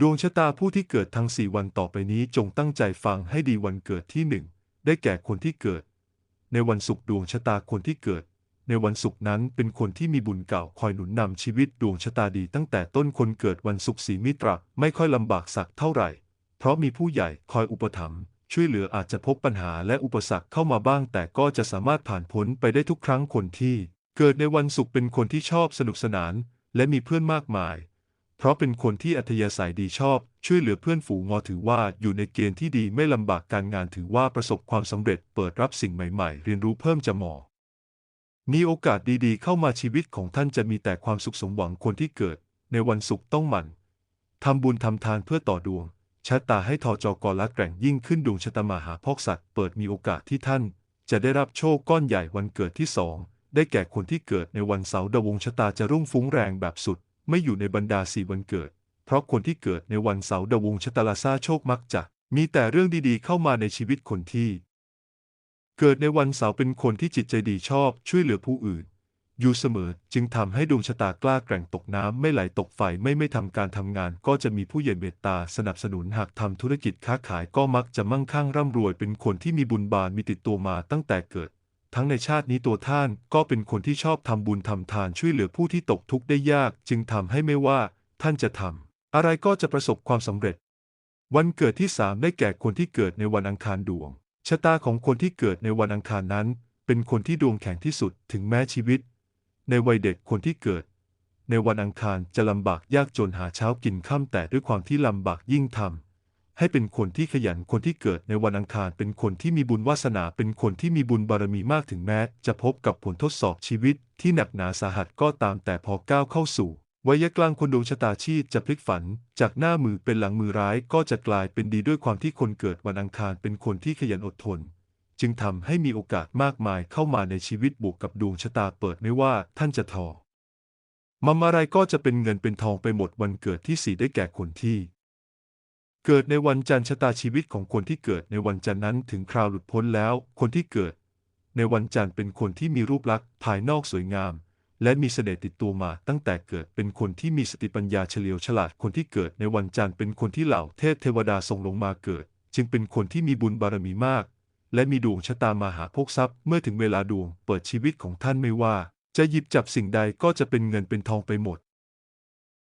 ดวงชะตาผู้ที่เกิดทั้งสี่วันต่อไปนี้จงตั้งใจฟังให้ดีวันเกิดที่หนึ่งได้แก่คนที่เกิด ในวันศุกร์ดวงชะตาคนที่เกิด ในวันศุกร์นั้นเป็นคนที่มีบุญเก่าคอยหนุนนำชีวิตดวงชะตาดีตั้งแต่ต้นคนเกิดวันศุกร์สีมิตรไม่ค่อยลำบากสักเท่าไหร่ เพราะมีผู้ใหญ่คอยอุปถัมภ์ช่วยเหลืออาจจะพบปัญหาและอุปสรรคเข้ามาบ้าง แต่ก็จะสามารถผ่านพ้นไปได้ทุกครั้งคนที่ เกิดในวันศุกร์เป็นคนที่ชอบสนุกสนาน และมีเพื่อนมากมาย เพราะเป็นคนที่อัธยาศัยดีชอบ ช่วยเหลือเพื่อนฝูงงอถือว่าอยู่ในเกณฑ์ที่ดีไม่ลำบากการงานถือว่าประสบความสำเร็จเปิดรับสิ่งใหม่ๆ เรียนรู้เพิ่มจะเหมาะมีโอกาสดีๆ เข้ามาชีวิตของท่านจะมีแต่ความสุขสมหวังคนที่เกิด ในวันศุกร์ต้องหมั่นทำบุญทำทานเพื่อต่อดวงชะตาให้ทอจอกรละแกร่งยิ่งขึ้นดวงชะตามหาพอกสัตว์เปิดมีโอกาสที่ท่าน จะได้รับโชคก้อนใหญ่วันเกิดที่สองได้แก่คนที่เกิดในวันเสาร์ดวงชะตาจะรุ่งฟุ้งแรงแบบสุด ไม่อยู่ในบรรดาสี่วันเกิด เพราะคนที่เกิดในวันเสาร์ดวงชะตาลาซาโชคมักจะ มีแต่เรื่องดีๆ เข้ามาในชีวิตคนที่ เกิดในวันเสาร์เป็นคนที่จิตใจดีชอบ ช่วยเหลือผู้อื่น อยู่เสมอจึงทำให้ดวงชะตากล้าแกร่งตกน้ำไม่ไหลตกไฟไม่ไม่ทำการทำงาน ก็จะมีผู้ใหญ่เมตตาสนับสนุนหากทำธุรกิจค้าขายก็มักจะมั่งคั่งร่ำรวยเป็นคนที่มีบุญบารมีติดตัวมาตั้งแต่เกิด ทั้งในชาตินี้ตัวท่านก็เป็นคนที่ชอบทำบุญทำทานช่วยเหลือผู้ที่ตกทุกข์ได้ยาก จึงทำให้ไม่ว่า ท่านจะทำอะไรก็จะประสบความสำเร็จ วันเกิดที่สามได้แก่คนที่เกิดในวันอังคารดวง ชะตาของคนที่เกิดในวันอังคารนั้น เป็นคนที่ดวงแข็งที่สุดถึงแม้ชีวิต ในวัยเด็กคนที่เกิด ในวันอังคารจะลำบากยากจนหาเช้ากินข้ามแต่ด้วยความที่ลำบากยิ่งทำ ให้เป็นคนที่ขยันคนที่เกิดในวันอังคาร เป็นคนที่มีบุญวาสนา เป็นคนที่มีบุญบารมีมากถึงแม้ จะพบกับผลทดสอบชีวิต ที่หนักหนาสาหัสก็ตามแต่พอก้าวเข้าสู่วัยกลางคนดวงชะตาชีพจะพลิกฝัน จากหน้ามือเป็นหลังมือร้ายก็จะกลายเป็นดีด้วยความที่คนเกิดวันอังคารเป็นคนที่ขยันอดทน จึงทำให้มีโอกาสมากมายเข้ามาในชีวิตบวกกับดวงชะตาเปิดไม่ว่าท่านจะทอมัมอะไรก็จะเป็นเงินเป็นทองไปหมดวันเกิดที่สี่ได้แก่คนที่ เกิดในวันจันทร์ชะตาชีวิตของคนที่เกิดในวันจันทร์นั้นถึงคราวหลุดพ้นแล้ว คนที่เกิด ในวันจันทร์เป็นคนที่มีรูปลักษณ์ภายนอกสวยงาม และมีเสน่ห์ติดตัวมาตั้งแต่เกิดเป็นคนที่มีสติปัญญาเฉลียวฉลาดคนที่เกิดในวันจันทร์เป็นคนที่เหล่าเทพเทวดาส่งลงมาเกิด จึงเป็นคนที่มีบุญบารมีมาก และมีดวงชะตามาหาโภคทรัพย์ เมื่อถึงเวลาดวงเปิดชีวิตของท่านไม่ว่า จะหยิบจับสิ่งใดก็จะเป็นเงินเป็นทองไปหมด